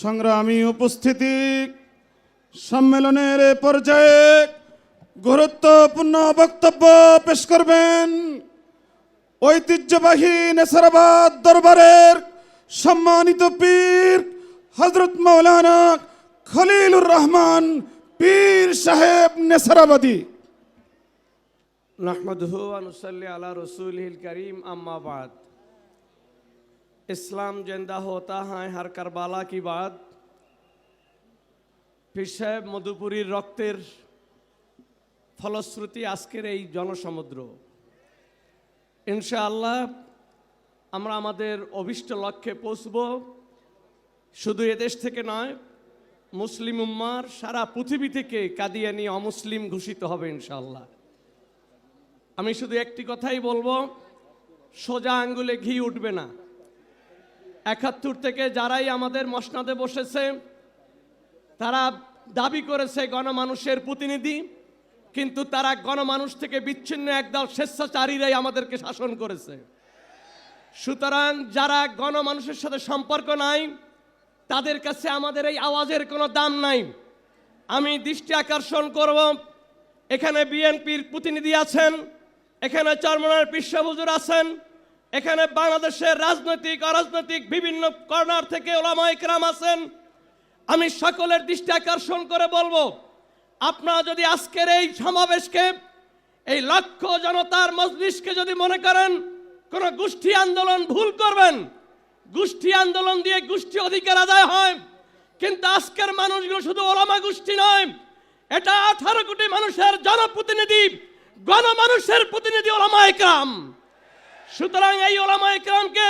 সংগ্রামী উপস্থিতি সম্মেলনের পর্যায়ে গুরুত্বপূর্ণ বক্তব্য পেশ করবেন ঐতিহ্যবাহী নেসারাবাদ দরবারের সম্মানিত পীর হজরত মৌলানা খলিলুর রহমান পীর সাহেব নেসারাবাদী। নাহমদহু আনুসাল্লি আলা রসুল করিম আম্মাবাদ इस्लाम जिंदा होता है हर करबाला की बात পীর সাহেব মধুপুরীর রক্তের ফলশ্রুতি আজকের এই জনসমুদ্র ইনশাআল্লাহ আমরা আমাদের অভিষ্ট লক্ষ্যে পৌঁছব শুধু এদেশ থেকে নয় মুসলিম উম্মার সারা পৃথিবী থেকে কাদিয়ানি অমুসলিম ঘোষিত হবে ইনশাআল্লাহ আমি শুধু একটি কথাই বলবো সোজা আঙ্গুলে ঘি উঠবে না একাত্তর থেকে যারাই আমাদের মসনাদে বসেছে, তারা দাবি করেছে গণমানুষের প্রতিনিধি, কিন্তু তারা গণমানুষ থেকে বিচ্ছিন্ন একদল স্বেচ্ছাচারীরাই আমাদেরকে শাসন করেছে। সুতরাং যারা গণমানুষের সাথে সম্পর্ক নাই, তাদের কাছে আমাদের এই আওয়াজের কোনো দাম নাই। আমি দৃষ্টি আকর্ষণ করব, এখানে বিএনপির প্রতিনিধি আছেন, এখানে চরমনার বিশ্বভুজুর আছেন এখানে বাংলাদেশের রাজনৈতিক, অরাজনৈতিক বিভিন্ন কর্নার থেকে ওলামা ইকরাম আছেন। আমি সকলের দৃষ্টি আকর্ষণ করে বলব, আপনারা যদি আজকের এই সমাবেশকে, এই লক্ষ জনতার মজলিসকে যদি মনে করেন, কোন গোষ্ঠী আন্দোলন ভুল করবেন। গোষ্ঠী আন্দোলন দিয়ে গোষ্ঠী অধিকার আদায় হয়। কিন্তু আজকের মানুষগুলো শুধু ওলামা গোষ্ঠী নয়, এটা আঠারো কোটি মানুষের জনপ্রতিনিধি, গণমানুষের প্রতিনিধি ওলামা একরাম সুতরাং এই ওলামা একরামকে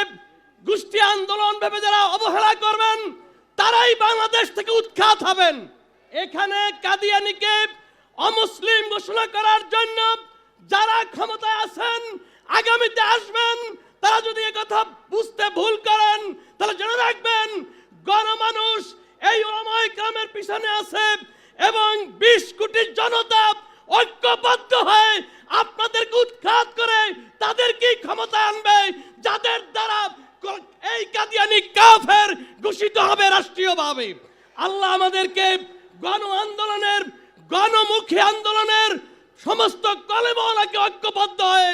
গোষ্ঠী আন্দোলন ভেবে যারা অবহেলা করবেন, তারাই বাংলাদেশ থেকে উৎখাত হবেন। এখানে কাদিয়ানিকে অমুসলিম ঘোষণা করার জন্য যারা ক্ষমতায় আছেন, আগামীতে আসবেন, তারা যদি কথা বুঝতে ভুল করেন, তাহলে জেনে রাখবেন, গণমানুষ এই ওলামায়ে গ্রামের পিছনে আছে এবং বিশ কোটি জনতা ঐক্যবদ্ধ হয়ে যাদের দ্বারা এই কাদিয়ানি কাফের ঘোষিত হবে রাষ্ট্রীয়ভাবে? আল্লাহ আমাদেরকে গণ আন্দোলনের, গণমুখী আন্দোলনের সমস্ত কলেমওয়ালাকে ঐক্যবদ্ধ হয়ে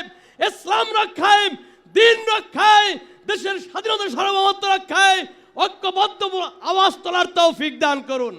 ইসলাম রক্ষায়, দিন রক্ষায়, দেশের স্বাধীনতা সার্বভৌমত্ব রক্ষায় ঐক্যবদ্ধ আওয়াজ তোলার তৌফিক দান করুন।